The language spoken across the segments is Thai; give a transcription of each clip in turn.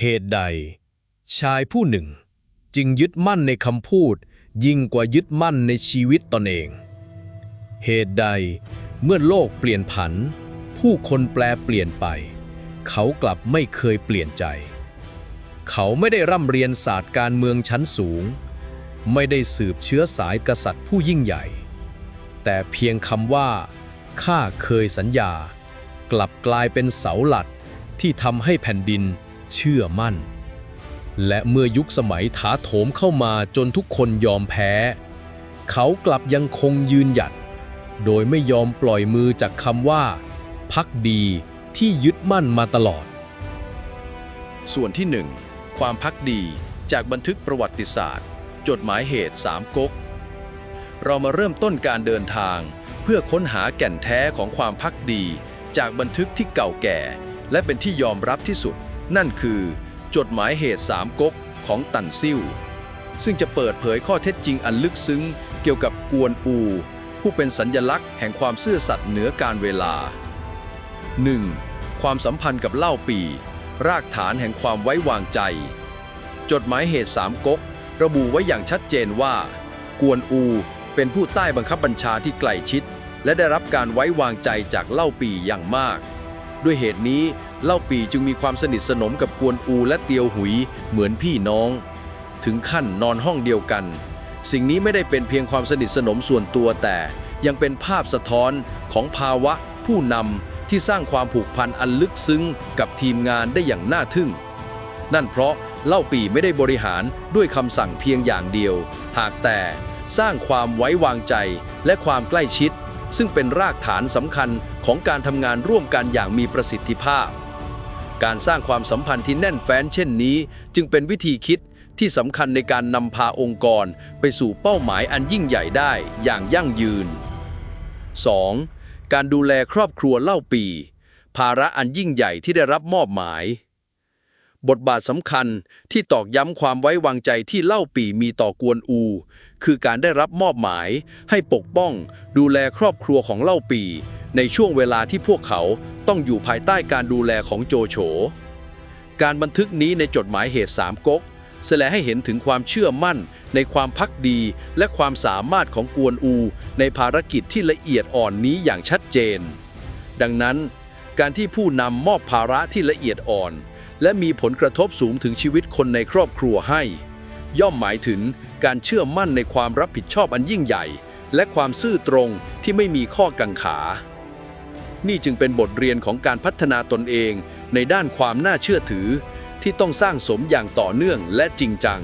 เหตุใด ชายผู้หนึ่ง จึงยึดมั่นในคำพูด ยิ่งกว่ายึดมั่นในชีวิตตนเอง เหตุใดเมื่อโลกเปลี่ยนผัน ผู้คนแปลเปลี่ยนไป เขากลับไม่เคยเปลี่ยนใจ เขาไม่ได้ร่ำเรียนศาสตร์การเมืองชั้นสูง ไม่ได้สืบเชื้อสายกษัตริย์ผู้ยิ่งใหญ่ แต่เพียงคำว่าข้าเคยสัญญา กลับกลายเป็นเสาหลักที่ทำให้แผ่นดิน เชื่อมั่น และเมื่อยุคสมัยถาโถมเข้ามาจนทุกคนยอมแพ้ เขากลับยังคงยืนหยัด โดยไม่ยอมปล่อยมือจากคำว่า พักดีที่ยึดมั่นมาตลอด ส่วนที่ 1 ความพักดีจากบันทึกประวัติศาสตร์ จดหมายเหตุสามก๊ก เรามาเริ่มต้นการเดินทาง เพื่อค้นหาแก่นแท้ของความพักดี จากบันทึกที่เก่าแก่ และเป็นที่ยอมรับที่สุด นั่นคือ จดหมายเหตุสามก๊กของตันซิ่วซึ่งจะเปิดเผยข้อเท็จจริงอันลึกซึ้ง เกี่ยวกับกวนอู ผู้เป็นสัญญลักษณ์แห่งความซื่อสัตย์เหนือการเวลา 1. ความสัมพันธ์กับเล่าปี รากฐานแห่งความไว้วางใจ จดหมายเหตุสามก๊กระบุไว้อย่างชัดเจนว่า กวนอูเป็นผู้ใต้บังคับบัญชาที่ใกล้ชิด และได้รับการไว้วางใจจากเล่าปีอย่างมาก ด้วยเหตุนี้ เล่าปีจึงมีความสนิทสนมกับกวนอูและเตียวหุยเหมือนพี่น้อง ถึงขั้นนอนห้องเดียวกัน สิ่งนี้ไม่ได้เป็นเพียงความสนิทสนมส่วนตัวแต่ ยังเป็นภาพสะท้อนของภาวะ ผู้นำที่สร้างความผูกพันอันลึกซึ้งกับทีมงานได้อย่างน่าทึ่ง นั่นเพราะเล่าปีไม่ได้บริหารด้วยคำสั่งเพียงอย่างเดียว หากแต่สร้างความไว้วางใจและความใกล้ชิด ซึ่งเป็นรากฐานสำคัญของการทำงานร่วมกันอย่างมีประสิทธิภาพ การสร้างความสัมพันธ์ที่แน่นแฟ้นเช่นนี้ จึงเป็นวิธีคิดที่สำคัญในการนำพาองค์กร ไปสู่เป้าหมายอันยิ่งใหญ่ได้อย่างยั่งยืน 2. การดูแลครอบครัวเล่าปี ภาระอันยิ่งใหญ่ที่ได้รับมอบหมาย บทบาทสำคัญที่ตอกย้ำความไว้วางใจที่เล่าปีมีต่อกวนอู คือการได้รับมอบหมาย ให้ปกป้อง ดูแลครอบครัวของเล่าปีในช่วงเวลาที่พวกเขาต้องอยู่ภายใต้การดูแลของโจโฉ การบันทึกนี้ในจดหมายเหตุสามก๊กแสดงให้เห็นถึงความเชื่อมั่น ในความพักดีและความสามารถของกวนอู ในภารกิจที่ละเอียดอ่อนนี้อย่างชัดเจน ดังนั้น การที่ผู้นำมอบภาระที่ละเอียดอ่อน และมีผลกระทบสูงถึงชีวิตคนในครอบครัวให้ ย่อมหมายถึงการเชื่อมั่นในความรับผิดชอบอันยิ่งใหญ่ และความซื่อตรงที่ไม่มีข้อกังขา นี่จึงเป็นบทเรียนของการพัฒนาตนเองในด้านความน่าเชื่อถือ ที่ต้องสร้างสมอย่างต่อเนื่องและจริงจัง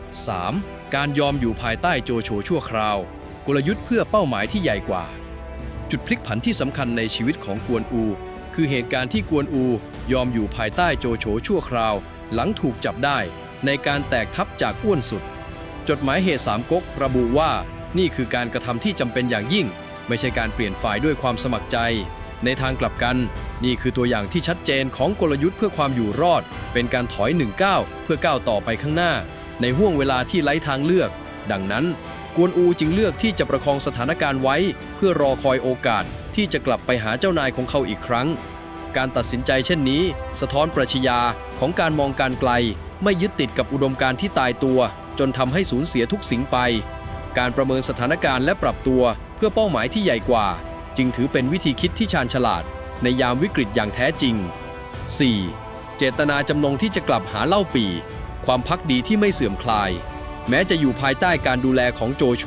3. การยอมอยู่ภายใต้โจโฉชั่วคราว กลยุทธ์เพื่อเป้าหมายที่ใหญ่กว่า จุดพลิกผันที่สำคัญในชีวิตของกวนอู คือเหตุการณ์ที่กวนอูยอมอยู่ภายใต้โจโฉชั่วคราว หลังถูกจับได้ในการแตกทัพจากอ้วนสุด จดหมายเหตุสามก๊กระบุว่านี่คือการกระทำที่จำเป็นอย่างยิ่ง ไม่ใช่การเปลี่ยนฝ่ายด้วยความสมัครใจ ในทางกลับกัน นี่คือตัวอย่างที่ชัดเจนของกลยุทธ์เพื่อความอยู่รอด เป็นการถอยหนึ่งก้าวเพื่อก้าวต่อไปข้างหน้า ในห่วงเวลาที่ไร้ทางเลือก ดังนั้น กวนอูจึงเลือกที่จะประคองสถานการณ์ไว้ เพื่อรอคอยโอกาส ที่จะกลับไปหาเจ้านายของเขาอีกครั้ง การตัดสินใจเช่นนี้ สะท้อนปรัชญาของการมองการไกล ไม่ยึดติดกับอุดมการที่ตายตัว จนทำให้สูญเสียทุกสิ่งไป การประเมินสถานการณ์และปรับตัวเพื่อเป้าหมายที่ใหญ่กว่า จึงถือเป็นวิธีคิดที่ชาญฉลาด ในยามวิกฤตอย่างแท้จริง 4. เจตนาจำนงที่จะกลับหาเล่าปี ความพักดีที่ไม่เสื่อมคลาย แม้จะอยู่ภายใต้การดูแลของโจโฉ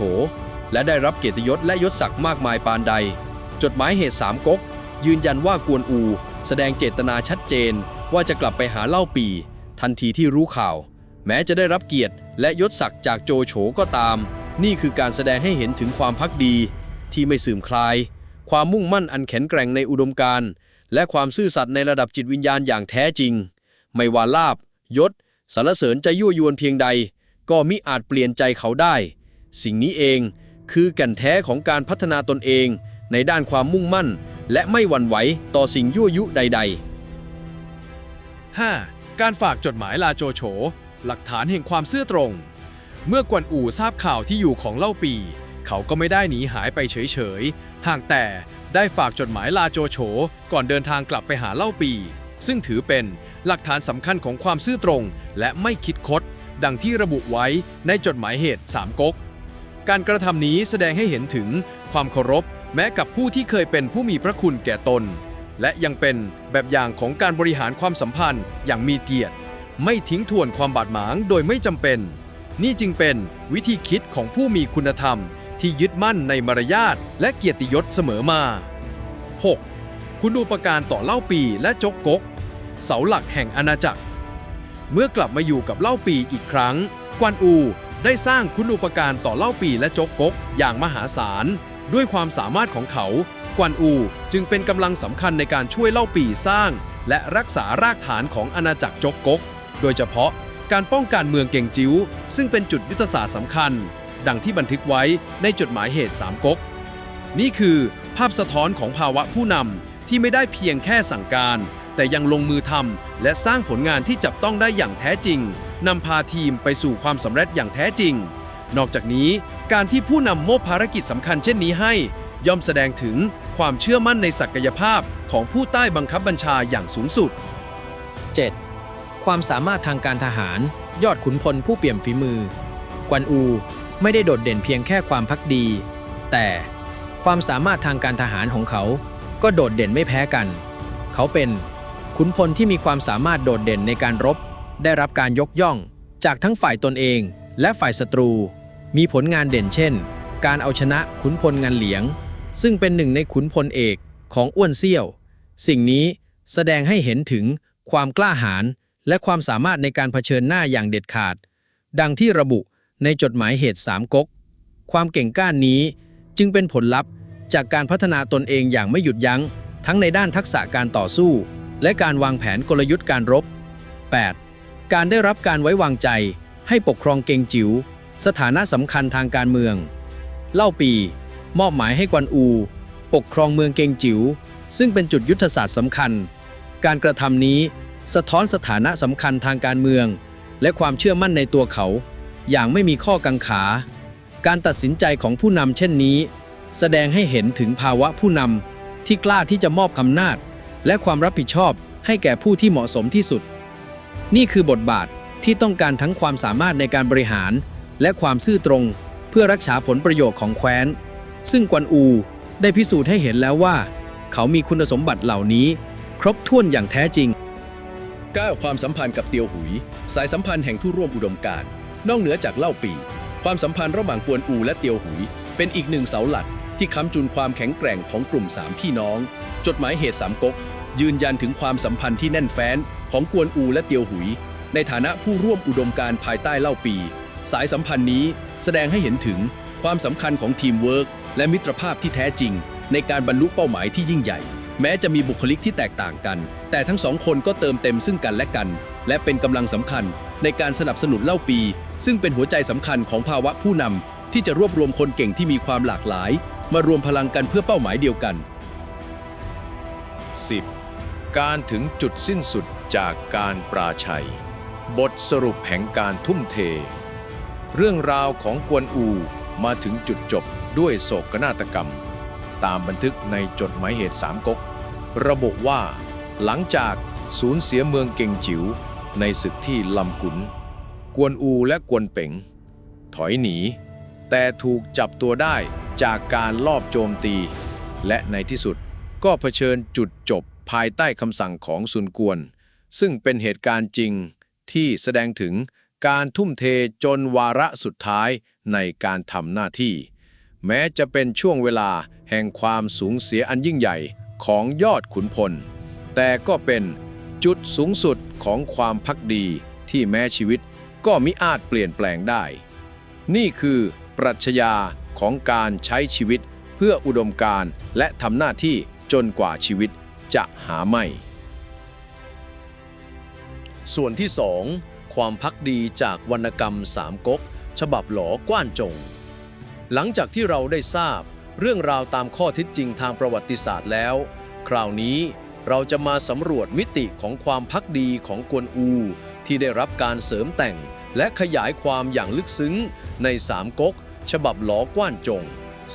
และได้รับเกียรติยศและยศศักดิ์มากมายปานใด จดหมายเหตุสามก๊ก ยืนยันว่ากวนอู แสดงเจตนาชัดเจน ว่าจะกลับไปหาเล่าปี ทันทีที่รู้ข่าว แม้จะได้รับเกียรติและยศศักดิ์จากโจโฉก็ตาม นี่คือการแสดงให้เห็นถึงความพักดี ที่ไม่สื่อมคลาย ความมุ่งมั่นอันแข็งแกร่งในอุดมการณ์และความซื่อสัตย์ในระดับจิตวิญญาณอย่างแท้จริง ไม่ว่าลาบยศสรรเสริญจะยั่วยวนเพียงใด ก็มิอาจเปลี่ยนใจเขาได้ สิ่งนี้เองคือแก่นแท้ของการพัฒนาตนเอง ในด้านความมุ่งมั่น และไม่หวั่นไหวต่อสิ่งยั่วยุใด ๆ 5. การฝากจดหมายลาโจโฉ หลักฐานแห่งความซื่อตรง เมื่อกวนอู่ทราบข่าวที่อยู่ของเล่าปี เขาก็ไม่ได้หนีหายไปเฉยๆ หากแต่ได้ฝากจดหมายลาโจโฉ ก่อนเดินทางกลับไปหาเล่าปี ซึ่งถือเป็นหลักฐานสำคัญของความซื่อตรงและไม่คิดคด ดังที่ระบุไว้ในจดหมายเหตุสามก๊กการกระทำนี้แสดงให้เห็นถึงความเคารพ แม้กับผู้ที่เคยเป็นผู้มีพระคุณแก่ตน และยังเป็นแบบอย่างของการบริหารความสัมพันธ์อย่างมีเกียรติ ไม่ทิ้งทวนความบาดหมางโดยไม่จำเป็น นี่จึงเป็นวิธีคิดของผู้มีคุณธรรม ที่ยึดมั่นในมารยาทและเกียรติยศเสมอมา 6. คุณูปการต่อเล่าปีและจกกก เสาหลักแห่งอาณาจักร เมื่อกลับมาอยู่กับเล่าปีอีกครั้ง กวนอูได้สร้างคุณูปการต่อเล่าปีและจกกกอย่างมหาศาล ด้วยความสามารถของเขา กวนอูจึงเป็นกำลังสำคัญในการช่วยเล่าปีสร้าง และรักษารากฐานของอาณาจักรจกกก โดยเฉพาะการป้องกันเมืองเก่งจิ้วซึ่งเป็นจุดยุทธศาสตร์สำคัญ ดังที่บันทึกไว้ในจดหมายเหตุสามก๊ก นี่คือภาพสะท้อนของภาวะผู้นำที่ไม่ได้เพียงแค่สั่งการ แต่ยังลงมือทำและสร้างผลงานที่จับต้องได้อย่างแท้จริงนำพาทีมไปสู่ความสำเร็จอย่างแท้จริง นอกจากนี้การที่ผู้นำมอบภารกิจสำคัญเช่นนี้ให้ ย่อมแสดงถึงความเชื่อมั่นในศักยภาพของผู้ใต้บังคับบัญชาอย่างสูงสุด 7. ความสามารถทางการทหาร ยอดขุนพลผู้เปี่ยมฝีมือ กวนอูไม่ได้โดดเด่นเพียงแค่ความพักดี แต่ความสามารถทางการทหารของเขา ก็โดดเด่นไม่แพ้กัน เขาเป็นขุนพลที่มีความสามารถโดดเด่นในการรบ ได้รับการยกย่อง จากทั้งฝ่ายตนเองและฝ่ายศัตรู มีผลงานเด่นเช่น การเอาชนะขุนพลงานเหลียง ซึ่งเป็นหนึ่งในขุนพลเอกของอ้วนเซี่ยว สิ่งนี้แสดงให้เห็นถึงความกล้าหาญและความสามารถในการเผชิญหน้าอย่างเด็ดขาด ดังที่ระบุในจดหมายเหตุสามก๊ก ความเก่งกล้านนี้จึงเป็นผลลัพธ์จากการพัฒนาตนเองอย่างไม่หยุดยัง้ง ทั้งในด้านทักษะการต่อสู้ และการวางแผนกลยุทธ์การรบ 8. การได้รับการไว้วางใจให้ปกครองเกงจิว๋ว สถานะสำคัญทางการเมือง เล่าปี มอบหมายให้กวนอู ปกครองเมืองเกงจิว๋วซึ่งเป็นจุดยุทธศาสตร์สำคัญ การกระทำนี้สะท้อนสถานะสำคัญทางการเมือง และความเชื่อมั่นในตัวเขา อย่างไม่มีข้อกังขา การตัดสินใจของผู้นำเช่นนี้ แสดงให้เห็นถึงภาวะผู้นำที่กล้าที่จะมอบคำนาจ และความรับผิดชอบให้แก่ผู้ที่เหมาะสมที่สุด นี่คือบทบาทที่ต้องการทั้งความสามารถในการบริหาร และความซื่อตรง เพื่อรักษาผลประโยชน์ของแคว้น ซึ่งกวนอูได้พิสูจน์ให้เห็นแล้วว่า เขามีคุณสมบัติเหล่านี้ ครบถ้วนอย่างแท้จริง 9. ความสัมพันธ์กับเตียวหุย สายสัมพันธ์แห่งผู้ร่วมอุดมการณ์นอกเหนือจากเล่าปี ความสัมพันธ์ระหว่างกวนอูและเตียวหุย เป็นอีกหนึ่งเสาหลักที่ค้ำจุนความแข็งแกร่งของกลุ่มสามพี่น้อง จดหมายเหตุสามก๊กยืนยันถึงความสัมพันธ์ที่แน่นแฟ้นของกวนอูและเตียวหุย ในฐานะผู้ร่วมอุดมการภายใต้เล่าปี สายสัมพันธ์นี้แสดงให้เห็นถึงความสำคัญของทีมเวิร์กและมิตรภาพที่แท้จริง ในการบรรลุเป้าหมายที่ยิ่งใหญ่ แม้จะมีบุคลิกที่แตกต่างกัน แต่ทั้งสองคนก็เติมเต็มซึ่งกันและกัน และเป็นกำลังสำคัญในการสนับสนุนเล่าปี ซึ่งเป็นหัวใจสำคัญของภาวะผู้นำที่จะรวบรวมคนเก่งที่มีความหลากหลาย มารวมพลังกันเพื่อเป้าหมายเดียวกัน 10. การถึงจุดสิ้นสุดจากการปราชัย บทสรุปแห่งการทุ่มเท เรื่องราวของกวนอูมาถึงจุดจบด้วยโศกนาฏกรรม ตามบันทึกในจดหมายเหตุสามก๊กระบุว่า หลังจากสูญเสียเมืองเก่งจิ๋วในศึกที่ลำกุน กวนอูและกวนเป๋ง ถอยหนี แต่ถูกจับตัวได้จากการลอบโจมตี และในที่สุดก็เผชิญจุดจบภายใต้คำสั่งของซุนกวน ซึ่งเป็นเหตุการณ์จริงที่แสดงถึง การทุ่มเทจนวาระสุดท้ายในการทำหน้าที่ แม้จะเป็นช่วงเวลาแห่งความสูญเสียอันยิ่งใหญ่ของยอดขุนพล แต่ก็เป็นจุดสูงสุดของความพักดีที่แม้ชีวิตก็มิอาจเปลี่ยนแปลงได้ นี่คือปรัชญาของการใช้ชีวิตเพื่ออุดมการและทำหน้าที่จนกว่าชีวิตจะหาไม่ ส่วนที่2 ความพักดีจากวรรณกรรมสามก๊ก ฉบับหลอกว้านจง หลังจากที่เราได้ทราบเรื่องราวตามข้อเท็จจริงทางประวัติศาสตร์แล้ว คราวนี้เราจะมาสำรวจมิติของความพักดีของกวนอู ที่ได้รับการเสริมแต่ง และขยายความอย่างลึกซึ้งในสามก๊ก ฉบับหลอกว้านจง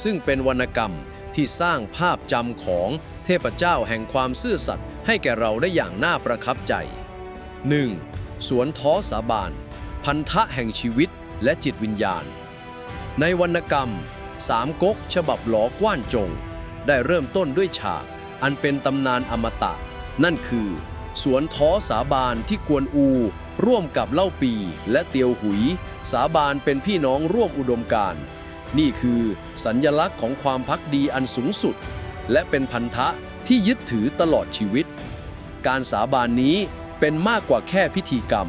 ซึ่งเป็นวรรณกรรมที่สร้างภาพจำของเทพเจ้าแห่งความซื่อสัตย์ให้แก่เราได้อย่างน่าประทับใจ 1. สวนท้อสาบาน พันธะแห่งชีวิตและจิตวิญญาณ ในวรรณกรรมสามก๊กฉบับหลอกว้านจง ได้เริ่มต้นด้วยฉาก อันเป็นตำนานอมตะ นั่นคือ สวนท้อสาบานที่กวนอู ร่วมกับเล่าปีและเตียวหุย สาบานเป็นพี่น้องร่วมอุดมการณ์นี่คือสัญญลักษณ์ของความพักดีอันสูงสุด และเป็นพันธะที่ยึดถือตลอดชีวิต การสาบานนี้ เป็นมากกว่าแค่พิธีกรรม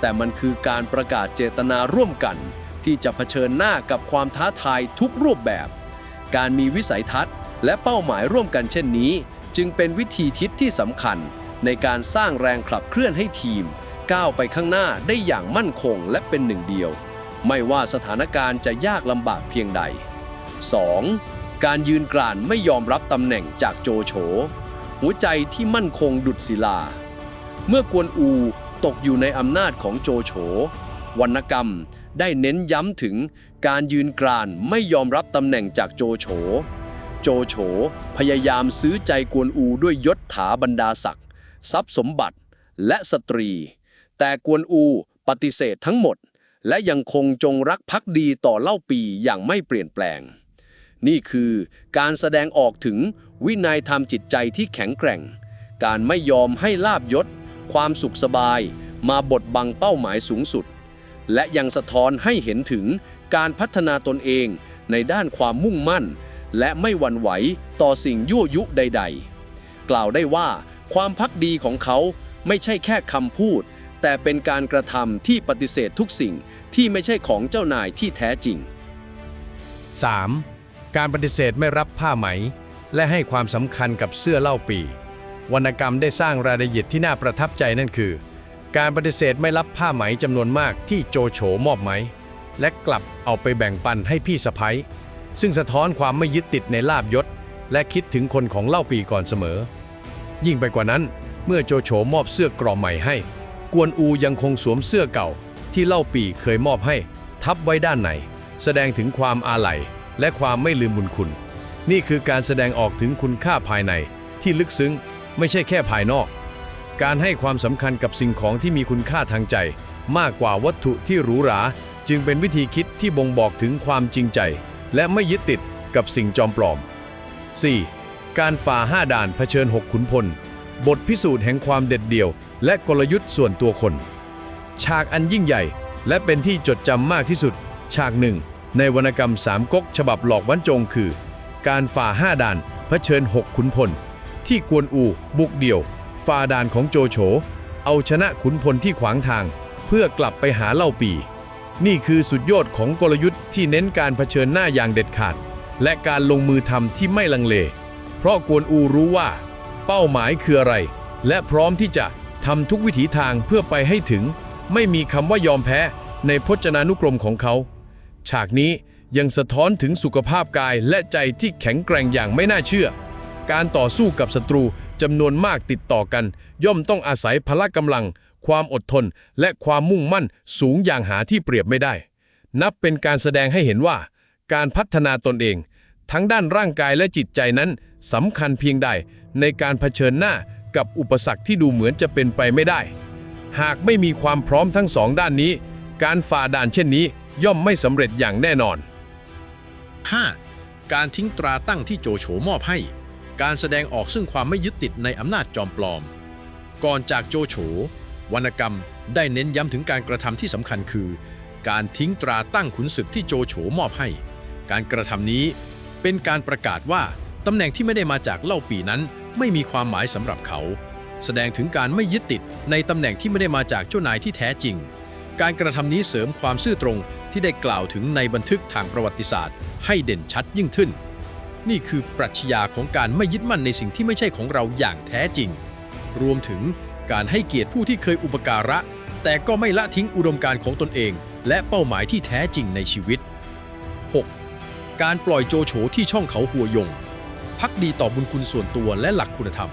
แต่มันคือการประกาศเจตนาร่วมกัน ที่จะเผชิญหน้ากับความท้าทายทุกรูปแบบ การมีวิสัยทัศน์ และเป้าหมายร่วมกันเช่นนี้ จึงเป็นวิธีทิศที่สำคัญ ในการสร้างแรงขับเคลื่อนให้ทีม ก้าวไปข้างหน้าได้อย่างมั่นคงและเป็นหนึ่งเดียว ไม่ว่าสถานการณ์จะยากลำบากเพียงใด 2. การยืนกรานไม่ยอมรับตำแหน่งจากโจโฉหัวใจที่มั่นคงดุดศิลา เมื่อกวนอูตกอยู่ในอำนาจของโจโฉวรรณกรรมได้เน้นย้ำถึงการยืนกรานไม่ยอมรับตำแหน่งจากโจโฉ โจโฉพยายามซื้อใจกวนอูด้วยยศถาบรรดาศักดิ์ทรัพย์สมบัติและสตรี แต่กวนอูปฏิเสธทั้งหมด และยังคงจงรักภักดีต่อเล่าปีอย่างไม่เปลี่ยนแปลง นี่คือการแสดงออกถึงวินัยธรรมจิตใจที่แข็งแกร่ง การไม่ยอมให้ลาบยศ ความสุขสบายมาบดบังเป้าหมายสูงสุด และยังสะท้อนให้เห็นถึงการพัฒนาตนเองในด้านความมุ่งมั่น และไม่หวั่นไหวต่อสิ่งยั่วยุใด ๆ กล่าวได้ว่าความพักดีของเขาไม่ใช่แค่คำพูด แต่เป็นการกระทำที่ปฏิเสธทุกสิ่งที่ไม่ใช่ของเจ้านายที่แท้จริง 3. การปฏิเสธไม่รับผ้าไหม และให้ความสำคัญกับเสื้อเล่าปี วรรณกรรมได้สร้างรายละเอียดที่น่าประทับใจนั่นคือ การปฏิเสธไม่รับผ้าไหมจำนวนมากที่โจโฉมอบไหม และกลับเอาไปแบ่งปันให้พี่สะพ้ยซึ่งสะท้อนความไม่ยึดติดในลาบยศ และคิดถึงคนของเล่าปีก่อนเสมอ ยิ่งไปกว่านั้น เมื่อโจโฉมอบเสื้อกรอมใหม่ให้ กวนอูยังคงสวมเสื้อเก่า ที่เล่าปีเคยมอบให้ ทับไว้ด้านในแสดงถึงความอาลัยและความไม่ลืมบุญคุณ นี่คือการแสดงออกถึงคุณค่าภายในที่ลึกซึ้ง ไม่ใช่แค่ภายนอก การให้ความสำคัญกับสิ่งของที่มีคุณค่าทางใจ มากกว่าวัตถุที่หรูหรา จึงเป็นวิธีคิดที่บ่งบอกถึงความจริงใจ และไม่ยึดติดกับสิ่งจอมปลอม 4. การฝ่าห้าด่านเผชิญหกขุนพล บทพิสูจน์แห่งความเด็ดเดี่ยว และกลยุทธ์ส่วนตัวคน ฉากอันยิ่งใหญ่ และเป็นที่จดจำมากที่สุด ฉากหนึ่งในวรรณกรรมสามก๊กฉบับหลอกวันจงคือ การฝ่าห้าด่านเผชิญหกขุนพล ที่กวนอูบุกเดี่ยวฝ่าดานของโจโฉ เอาชนะขุนพลที่ขวางทาง เพื่อกลับไปหาเล่าปี นี่คือสุดยอดของกลยุทธ์ที่เน้นการเผชิญหน้าอย่างเด็ดขาด และการลงมือทำที่ไม่ลังเล เพราะกวนอูรู้ว่า เป้าหมายคืออะไร และพร้อมที่จะทำทุกวิถีทางเพื่อไปให้ถึง ไม่มีคำว่ายอมแพ้ในพจนานุกรมของเขา ฉากนี้ยังสะท้อนถึงสุขภาพกายและใจที่แข็งแกร่งอย่างไม่น่าเชื่อ การต่อสู้กับศัตรูจำนวนมากติดต่อกัน ย่อมต้องอาศัยพละกำลัง ความอดทน และความมุ่งมั่นสูงอย่างหาที่เปรียบไม่ได้ นับเป็นการแสดงให้เห็นว่า การพัฒนาตนเอง ทั้งด้านร่างกายและจิตใจนั้นสำคัญเพียงใด ในการเผชิญหน้ากับอุปสรรคที่ดูเหมือนจะเป็นไปไม่ได้ หากไม่มีความพร้อมทั้งสองด้านนี้ การฝ่าด่านเช่นนี้ย่อมไม่สำเร็จอย่างแน่นอน 5. การทิ้งตราตั้งที่โจโฉมอบให้ การแสดงออกซึ่งความไม่ยึดติดในอำนาจจอมปลอม ก่อนจากโจโฉวรรณกรรมได้เน้นย้ำถึงการกระทำที่สำคัญคือ การทิ้งตราตั้งขุนศึกที่โจโฉมอบให้ การกระทำนี้เป็นการประกาศว่าตำแหน่งที่ไม่ได้มาจากเล่าปีนั้น ไม่มีความหมายสำหรับเขา แสดงถึงการไม่ยึดติดในตำแหน่งที่ไม่ได้มาจากเจ้านายที่แท้จริง การกระทำนี้เสริมความซื่อตรงที่ได้กล่าวถึงในบันทึกทางประวัติศาสตร์ ให้เด่นชัดยิ่งขึ้น นี่คือปรัชญาของการไม่ยึดมั่นในสิ่งที่ไม่ใช่ของเราอย่างแท้จริง รวมถึงการให้เกียรติผู้ที่เคยอุปการะ แต่ก็ไม่ละทิ้งอุดมการณ์ของตนเอง และเป้าหมายที่แท้จริงในชีวิต 6. การปล่อยโจโฉที่ช่องเขาหัวยง พักดีต่อบุญคุณส่วนตัวและหลักคุณธรรม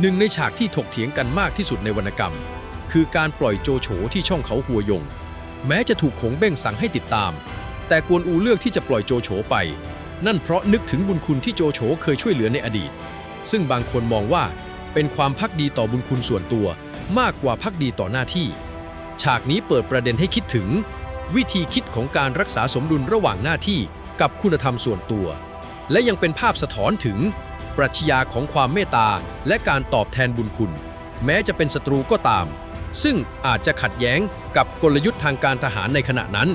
หนึ่งในฉากที่ถกเถียงกันมากที่สุดในวรรณกรรม คือการปล่อยโจโฉที่ช่องเขาหัวยง แม้จะถูกขงเบ้งสั่งให้ติดตาม แต่กวนอูเลือกที่จะปล่อยโจโฉไป นั่นเพราะนึกถึงบุญคุณที่โจโฉเคยช่วยเหลือในอดีต ซึ่งบางคนมองว่าเป็นความพักดีต่อบุญคุณส่วนตัว มากกว่าพักดีต่อหน้าที่ ฉากนี้เปิดประเด็นให้คิดถึง วิธีคิดของการรักษาสมดุลระหว่างหน้าที่กับคุณธรรมส่วนตัว และยังเป็นภาพสะท้อนถึง ปรัชญาของความเมตตาและการตอบแทนบุญคุณ แม้จะเป็นศัตรูก็ตาม ซึ่งอาจจะขัดแย้งกับกลยุทธ์ทางการทหารในขณะนั้น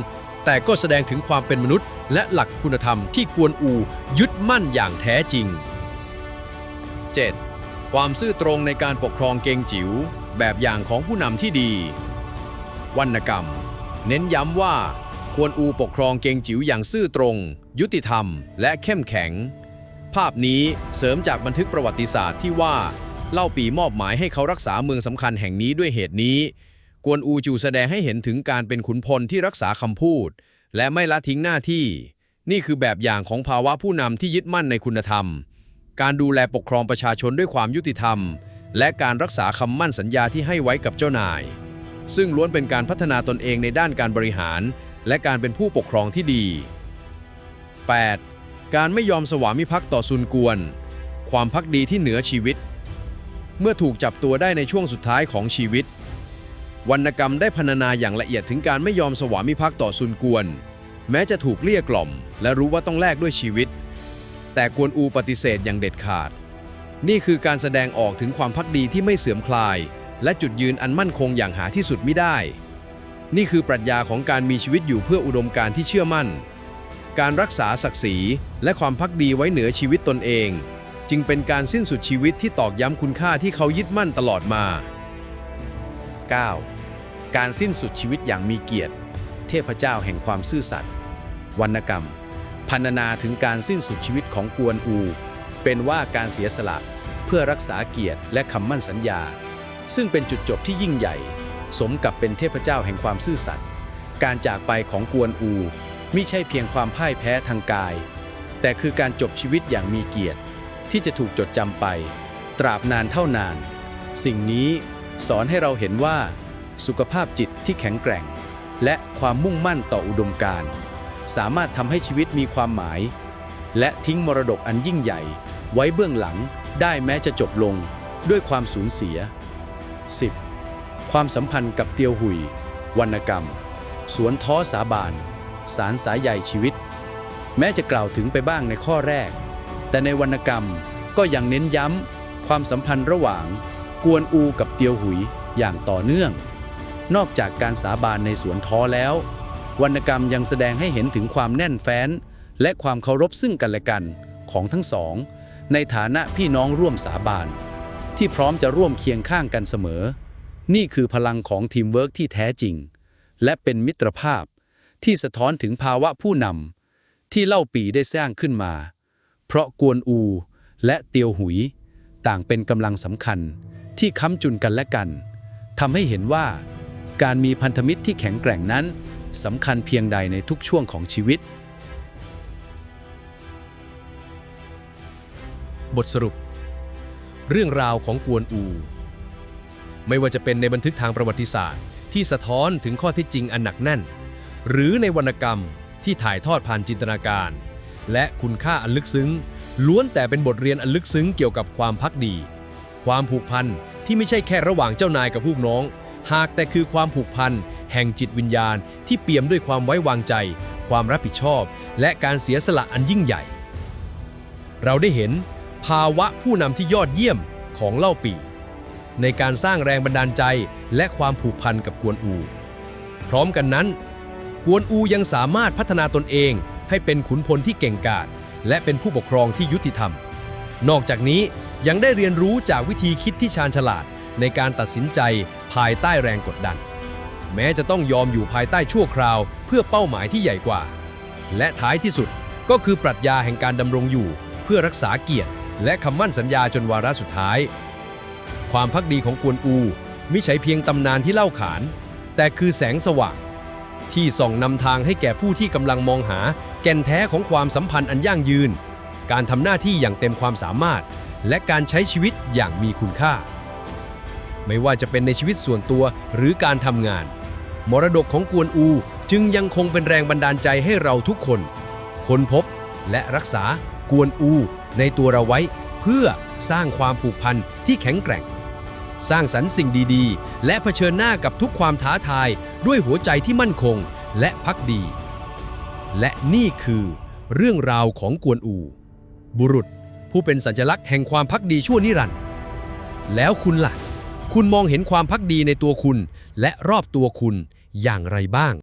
แต่ก็แสดงถึงความเป็นมนุษย์ และหลักคุณธรรมที่กวนอูยึดมั่นอย่างแท้จริง 7. ความซื่อตรงในการปกครองเกงจิ๋วแบบอย่างของผู้นำที่ดี วรรณกรรม เน้นย้ำว่าควรอูปกครองเกงจิ๋วอย่างซื่อตรง ยุติธรรม และเข้มแข็ง ภาพนี้เสริมจากบันทึกประวัติศาสตร์ที่ว่า เล่าปีมอบหมายให้เขารักษาเมืองสำคัญแห่งนี้ด้วยเหตุนี้ กวนอูจูแสดงให้เห็นถึงการเป็นขุนพลที่รักษาคำพูด และไม่ละทิ้งหน้าที่ นี่คือแบบอย่างของภาวะผู้นำที่ยึดมั่นในคุณธรรม การดูแลปกครองประชาชนด้วยความยุติธรรม และการรักษาคำมั่นสัญญาที่ให้ไว้กับเจ้านาย ซึ่งล้วนเป็นการพัฒนาตนเองในด้านการบริหาร และการเป็นผู้ปกครองที่ดี 8. การไม่ยอมสวามิภักดิ์ต่อซุนกวน ความพักดีที่เหนือชีวิต เมื่อถูกจับตัวได้ในช่วงสุดท้ายของชีวิต วรรณกรรมได้พรรณนาอย่างละเอียดถึงการไม่ยอมสวามิภักดิ์ต่อซุนกวน แม้จะถูกเกลี้ยกล่อม และรู้ว่าต้องแลกด้วยชีวิต แต่กวนอูปฏิเสธอย่างเด็ดขาด นี่คือการแสดงออกถึงความพักดีที่ไม่เสื่อมคลาย และจุดยืนอันมั่นคงอย่างหาที่สุดไม่ได้ นี่คือปรัชญาของการมีชีวิตอยู่เพื่ออุดมการที่เชื่อมั่น การรักษาศักดิ์ศรีและความพักดีไว้เหนือชีวิตตนเอง จึงเป็นการสิ้นสุดชีวิตที่ตอกย้ำคุณค่าที่เขายึดมั่นตลอดมา 9. การสิ้นสุดชีวิตอย่างมีเกียรติ เทพเจ้าแห่งความซื่อสัตย์วรรณกรรมพรรณนาถึงการสิ้นสุดชีวิตของกวนอู เป็นว่าการเสียสละเพื่อรักษาเกียรติและคำมั่นสัญญา ซึ่งเป็นจุดจบที่ยิ่งใหญ่ สมกับเป็นเทพเจ้าแห่งความซื่อสัตย์การจากไปของกวนอูมิใช่เพียงความพ่ายแพ้ทางกาย แต่คือการจบชีวิตอย่างมีเกียรติ ที่จะถูกจดจำไป ตราบนานเท่านาน สิ่งนี้สอนให้เราเห็นว่า สุขภาพจิตที่แข็งแกร่ง และความมุ่งมั่นต่ออุดมการณ์สามารถทำให้ชีวิตมีความหมาย และทิ้งมรดกอันยิ่งใหญ่ ไว้เบื้องหลังได้แม้จะจบลงด้วยความสูญเสีย 10. ความสัมพันธ์กับเตียวหุย วรรณกรรม สวนท้อสาบาน สารสายใหญ่ชีวิต แม้จะกล่าวถึงไปบ้างในข้อแรก แต่ในวรรณกรรมก็ยังเน้นย้ำความสัมพันธ์ระหว่าง กวนอูกับเตียวหุยอย่างต่อเนื่อง นอกจากการสาบานในสวนท้อแล้ว วรรณกรรมยังแสดงให้เห็นถึงความแน่นแฟ้น และความเคารพซึ่งกันและกันของทั้งสอง ในฐานะพี่น้องร่วมสาบาน ที่พร้อมจะร่วมเคียงข้างกันเสมอ นี่คือพลังของทีมเวิร์กที่แท้จริง และเป็นมิตรภาพ ที่สะท้อนถึงภาวะผู้นำที่เล่าปีได้สร้างขึ้นมา เพราะกวนอูและเตียวหุย ต่างเป็นกำลังสำคัญที่ค้ำจุนกันและกันทำให้เห็นว่า การมีพันธมิตรที่แข็งแกร่งนั้นสำคัญเพียงใดในทุกช่วงของชีวิต บทสรุป เรื่องราวของกวนอู ไม่ว่าจะเป็นในบันทึกทางประวัติศาสตร์ ที่สะท้อนถึงข้อเท็จจริงอันหนักแน่น หรือในวรรณกรรมที่ถ่ายทอดผ่านจินตนาการ และคุณค่าอันลึกซึ้ง ล้วนแต่เป็นบทเรียนอันลึกซึ้งเกี่ยวกับความพักดี ความผูกพันที่ไม่ใช่แค่ระหว่างเจ้านายกับลูกน้อง หากแต่คือความผูกพัน แห่งจิตวิญญาณที่เปี่ยมด้วยความไว้วางใจ ความรับผิดชอบ และการเสียสละอันยิ่งใหญ่ เราได้เห็น ภาวะผู้นำที่ยอดเยี่ยมของเล่าปี ในการสร้างแรงบันดาลใจและความผูกพันกับกวนอู พร้อมกันนั้น กวนอูยังสามารถพัฒนาตนเองให้เป็นขุนพลที่เก่งกาจและเป็นผู้ปกครองที่ยุติธรรม นอกจากนี้ยังได้เรียนรู้จากวิธีคิดที่ชาญฉลาด ในการตัดสินใจภายใต้แรงกดดัน แม้จะต้องยอมอยู่ภายใต้ชั่วคราวเพื่อเป้าหมายที่ใหญ่กว่า และท้ายที่สุดก็คือปรัชญาแห่งการดำรงอยู่ เพื่อรักษาเกียรติ และคำมั่นสัญญาจนวาระสุดท้าย ความพักดีของกวนอูมิใช่เพียงตำนานที่เล่าขาน แต่คือแสงสว่าง ที่ส่องนำทางให้แก่ผู้ที่กำลังมองหา แก่นแท้ของความสัมพันธ์อันยั่งยืน การทำหน้าที่อย่างเต็มความสามารถ และการใช้ชีวิตอย่างมีคุณค่า ไม่ว่าจะเป็นในชีวิตส่วนตัวหรือการทำงาน มรดกของกวนอูจึงยังคงเป็นแรงบันดาลใจให้เราทุกคนค้นพบและรักษากวนอูในตัวเราไว้ เพื่อสร้างความผูกพันที่แข็งแกร่ง สร้างสรรค์สิ่งดีๆ และเผชิญหน้ากับทุกความท้าทายด้วยหัวใจที่มั่นคงและพักดี และนี่คือเรื่องราวของกวนอู บุรุษผู้เป็นสัญลักษณ์แห่งความพักดีชั่วนิรันดร์แล้วคุณล่ะ คุณมองเห็นความพักดีในตัวคุณ และรอบตัวคุณอย่างไรบ้าง